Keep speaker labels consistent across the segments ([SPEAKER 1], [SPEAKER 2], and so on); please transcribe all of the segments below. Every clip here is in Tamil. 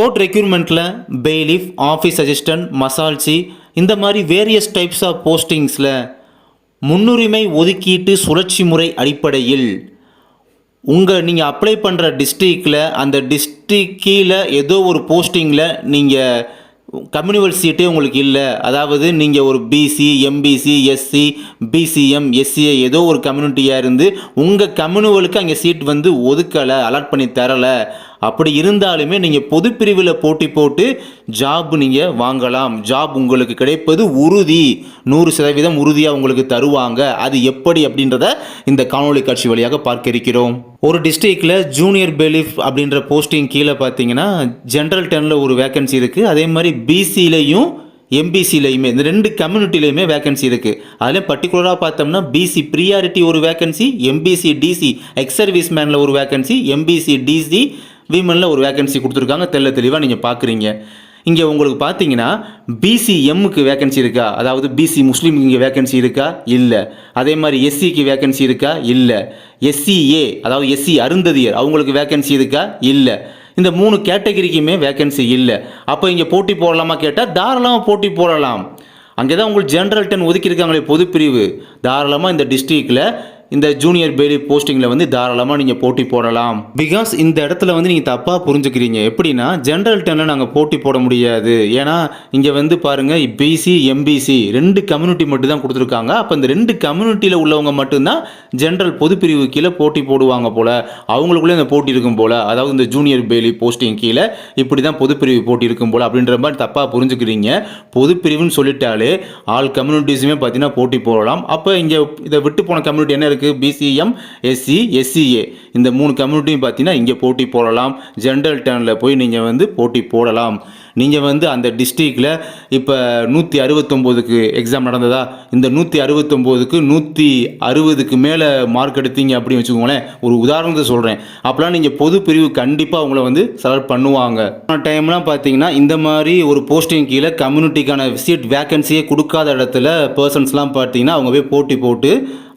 [SPEAKER 1] கோர்ட் ரெக்யூர்மெண்ட்டில் பெய்லிஃப் ஆஃபீஸ் அசிஸ்டன்ட் மசால்சி இந்த மாதிரி வேரியஸ் டைப்ஸ் ஆஃப் போஸ்டிங்ஸில் முன்னுரிமை ஒதுக்கீட்டு சுழற்சி முறை அடிப்படையில் உங்கள் நீங்கள் அப்ளை பண்ணுற டிஸ்ட்ரிக்டில் அந்த டிஸ்ட்ரிக் கீழே ஏதோ ஒரு போஸ்டிங்கில் நீங்கள் கம்யூனிவல் சீட்டே உங்களுக்கு இல்லை. அதாவது நீங்கள் ஒரு BC MBC SC BCM SCA ஏதோ ஒரு கம்யூனிட்டியாக இருந்து உங்கள் கம்யூனிவலுக்கு அங்கே சீட் வந்து ஒதுக்கலை அலாட் பண்ணி தரலை. அப்படி இருந்தாலுமே நீங்கள் பொது பிரிவில் போட்டி போட்டு ஜாப் நீங்கள் வாங்கலாம். ஜாப் உங்களுக்கு கிடைப்பது உறுதி. நூறு சதவீதம் உறுதியாக உங்களுக்கு தருவாங்க. அது எப்படி அப்படின்றத இந்த காணொளி காட்சி வழியாக பார்க்க இருக்கிறோம். ஒரு டிஸ்ட்ரிக்டில் ஜூனியர் பெலிஃப் அப்படின்ற போஸ்டிங் கீழே பார்த்தீங்கன்னா ஜென்ரல் டெனில் ஒரு வேகன்சி இருக்குது அதே மாதிரி பிசிலையும் எம்பிசிலையுமே இந்த ரெண்டு கம்யூனிட்டிலையுமே வேகன்சி இருக்குது அதில் பர்டிகுலராக பார்த்தோம்னா பிசி ப்ரியாரிட்டி ஒரு vacancy MBC DC ex service மேனில் ஒரு வேகன்சி எம்பிசி டிசி விமனில் ஒரு வேகன்சி கொடுத்துருக்காங்க. தெல்ல தெளிவாக நீங்கள் பார்க்குறீங்க இங்கே உங்களுக்கு பார்த்தீங்கன்னா பிசி எம்முக்கு வேகன்சி இருக்கா? அதாவது பிசி முஸ்லீம் இங்கே வேகன்சி இருக்கா? இல்லை. அதே மாதிரி எஸ்சிக்கு வேகன்சி இருக்கா? இல்லை. எஸ்சிஏ அதாவது எஸ்சி அருந்ததியர் அவங்களுக்கு வேகன்சி இருக்கா? இல்லை. இந்த மூணு கேட்டகரிக்குமே வேகன்சி இல்லை. அப்போ இங்கே போட்டி போடலாமா கேட்டால் தாராளமாக போட்டி போடலாம். அங்கே தான் உங்களுக்கு ஜென்ரல் டென் ஒதுக்கியிருக்காங்களே பொதுப்பிரிவு. தாராளமாக இந்த டிஸ்ட்ரிக்டில் இந்த ஜூனியர் பெய்லி போஸ்டிங்கில் வந்து தாராளமாக நீங்கள் போட்டி போடலாம். பிகாஸ் இந்த இடத்துல வந்து நீங்கள் தப்பாக புரிஞ்சுக்கிறீங்க. எப்படின்னா ஜென்ரல் டென்னில் நாங்கள் போட்டி போட முடியாது. ஏன்னா இங்கே வந்து பாருங்கள் பிசி எம்பிசி ரெண்டு கம்யூனிட்டி மட்டும் தான் கொடுத்துருக்காங்க. அப்போ இந்த ரெண்டு கம்யூனிட்டியில் உள்ளவங்க மட்டும்தான் ஜென்ரல் பொதுப்பிரிவு கீழே போட்டி போடுவாங்க போல். அவங்களுக்குள்ளே இந்த போட்டி இருக்கும் போல். அதாவது இந்த ஜூனியர் பேலி போஸ்டிங் கீழே இப்படி தான் பொதுப்பிரிவு போட்டி இருக்கும் போல் அப்படின்ற மாதிரி தப்பாக புரிஞ்சுக்கிறீங்க. பொதுப்பிரிவுன்னு சொல்லிட்டாலே ஆல் கம்யூனிட்டிஸுமே பார்த்தீங்கன்னா போட்டி போடலாம். அப்போ இங்கே இதை விட்டு போன கம்யூனிட்டி என்ன இருக்குது பிசிஎம் எஸ்சி எஸ்சிஏ இந்த மூணு கம்யூனிட்டியும் பார்த்தீங்கன்னா இங்கே போட்டி போடலாம். ஜென்ரல் டேர்னில் போய் நீங்கள் வந்து போட்டி போடலாம். நீங்கள் வந்து அந்த டிஸ்ட்ரிக்டில் இப்போ நூற்றி அறுபத்தொம்போதுக்கு எக்ஸாம் நடந்ததா? இந்த நூற்றி அறுபத்தொம்போதுக்கு நூற்றி அறுபதுக்கு மேலே மார்க் எடுத்தீங்க அப்படின்னு வச்சுக்கோங்களேன். ஒரு உதாரணத்தை சொல்கிறேன் அப்போலாம் நீங்கள் பொது பிரிவு கண்டிப்பாக அவங்கள வந்து செலக்ட் பண்ணுவாங்க. டைம்லாம் பார்த்தீங்கன்னா இந்த மாதிரி ஒரு போஸ்டிங் கீழே கம்யூனிட்டிக்கான சீட் வேக்கன்சியே கொடுக்காத இடத்துல பர்சன்ஸ்லாம் பார்த்தீங்கன்னா அவங்க போய் போட்டி போட்டு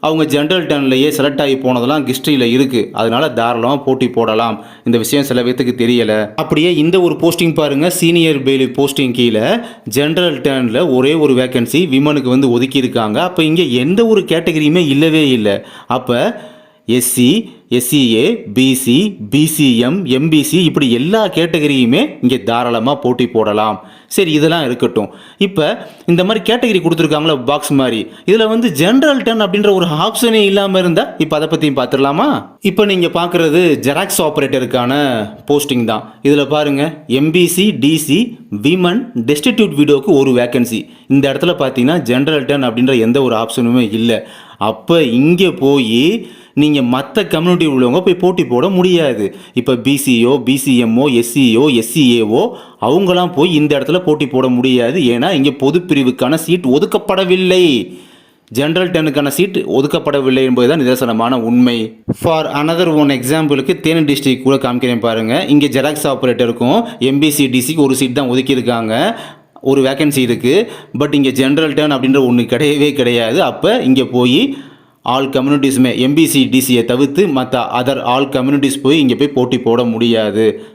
[SPEAKER 1] அவங்க ஜென்ரல் டர்ன்லேயே செலக்ட் ஆகி போனதெல்லாம் ஹிஸ்ட்ரியில் இருக்குது அதனால் தாராளமாக போட்டி போடலாம். இந்த விஷயம் சில பேர்த்துக்கு தெரியலை. அப்படியே இந்த ஒரு போஸ்டிங் பாருங்கள் சீனியர் பெய்லி போஸ்டிங் கீழே ஜென்ரல் டர்னில் ஒரே ஒரு வேகன்சி விமனுக்கு வந்து ஒதுக்கியிருக்காங்க. அப்போ இங்கே எந்த ஒரு கேட்டகரியுமே இல்லவே இல்லை. அப்போ SC SCA BC BCM MBC இப்படி எல்லா கேட்டகரியுமே இங்கே தாராளமாக போட்டி போடலாம். சரி இதெல்லாம் இருக்கட்டும். இப்போ இந்த மாதிரி கேட்டகரி கொடுத்துருக்காங்களா பாக்ஸ் மாதிரி. இதில் வந்து ஜென்ரல் டென் அப்படின்ற ஒரு ஆப்ஷனே இல்லாமல் இருந்தால் இப்போ அதை பற்றியும் பார்த்துடலாமா? இப்போ நீங்கள் பார்க்குறது ஜெராக்ஸ் ஆப்ரேட்டருக்கான போஸ்டிங் தான். இதில் பாருங்கள் எம்பிசி டிசி விமன் டெஸ்டிடியூட் வீடியோவுக்கு ஒரு வேக்கன்சி இந்த இடத்துல பார்த்தீங்கன்னா ஜென்ரல் டென் அப்படின்ற எந்த ஒரு ஆப்ஷனுமே இல்லை. அப்போ இங்கே போய் நீங்கள் மற்ற கம்யூனிட்டி உள்ளவங்க போய் போட்டி போட முடியாது. இப்போ பிசிஓ பிசிஎம்ஓ எஸ்சிஓ எஸ்சிஏஓ அவங்களாம் போய் இந்த இடத்துல போட்டி போட முடியாது. ஏன்னா இங்கே பொதுப்பிரிவுக்கான சீட் ஒதுக்கப்படவில்லை. ஜென்ரல் டெனுக்கான சீட் ஒதுக்கப்படவில்லை என்பதுதான் நிதர்சனமான உண்மை. ஃபார் அனதர் ஒன் எக்ஸாம்பிளுக்கு தேனி டிஸ்ட்ரிக் கூட காமிக்கிறேன் பாருங்கள் இங்கே ஜெராக்ஸ் ஆப்ரேட்டருக்கும் எம்பிசி டிசிக்கு ஒரு சீட் தான் ஒதுக்கியிருக்காங்க. ஒரு வேக்கன்சி இருக்குது பட் இங்கே ஜென்ரல் டேர்ன் அப்படின்ற ஒன்று கிடையவே கிடையாது. அப்போ இங்கே போய் ஆல் கம்யூனிட்டிஸுமே எம்பிசி டிசியை தவிர்த்து மற்ற அதர் ஆல் கம்யூனிட்டிஸ் போய் இங்கே போய் போட்டி போட முடியாது.